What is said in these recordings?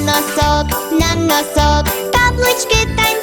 носок, на носок, таблички танцюють,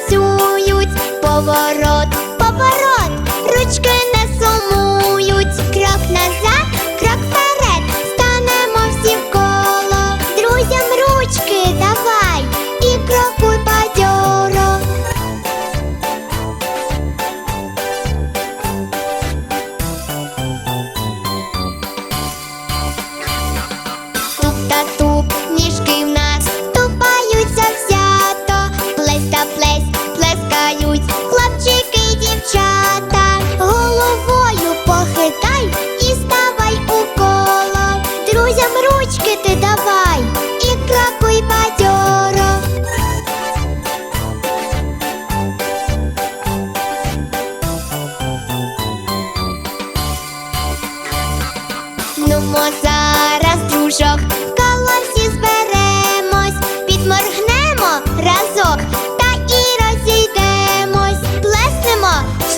Нумо зараз, дружок, колосі зберемось, підморгнемо разок та і розійдемось, плеснемо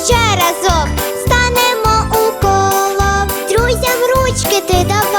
ще разок, станемо у коло, друзям ручки ти давай.